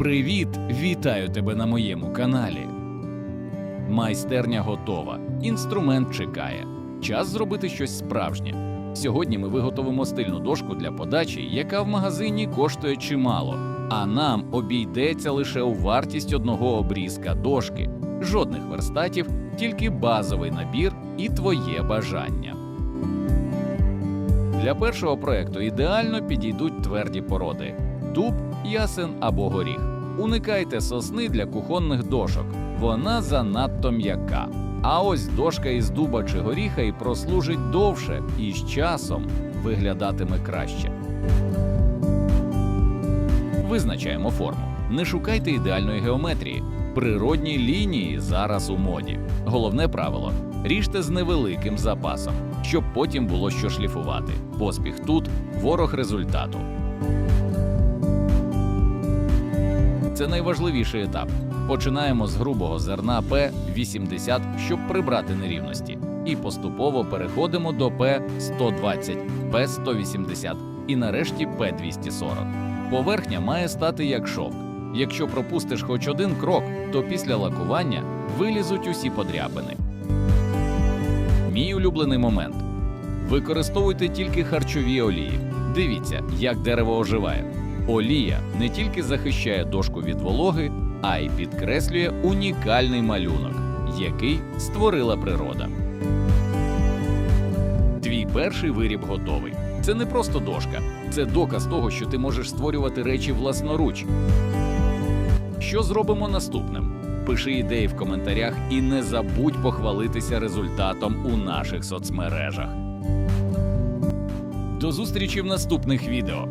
Привіт! Вітаю тебе на моєму каналі. Майстерня готова. Інструмент чекає. Час зробити щось справжнє. Сьогодні ми виготовимо стильну дошку для подачі, яка в магазині коштує чимало, а нам обійдеться лише у вартість одного обрізка дошки. Жодних верстатів, тільки базовий набір і твоє бажання. Для першого проекту ідеально підійдуть тверді породи дуб, ясен або горіх. Уникайте сосни для кухонних дошок, вона занадто м'яка. А ось дошка із дуба чи горіха і прослужить довше і з часом виглядатиме краще. Визначаємо форму. Не шукайте ідеальної геометрії. Природні лінії зараз у моді. Головне правило ріжте з невеликим запасом, щоб потім було що шліфувати. Поспіх тут ворог результату. Це найважливіший етап. Починаємо з грубого зерна П80, щоб прибрати нерівності, і поступово переходимо до П120, П180 і нарешті П240. Поверхня має стати як шовк. Якщо пропустиш хоч один крок, то після лакування вилізуть усі подряпини. Мій улюблений момент. Використовуйте тільки харчові олії. Дивіться, як дерево оживає. Олія не тільки захищає дошку від вологи, а й підкреслює унікальний малюнок, який створила природа. Твій перший виріб готовий. Це не просто дошка, це доказ того, що ти можеш створювати речі власноруч. Що зробимо наступним? Пиши ідеї в коментарях і не забудь похвалитися результатом у наших соцмережах. До зустрічі в наступних відео.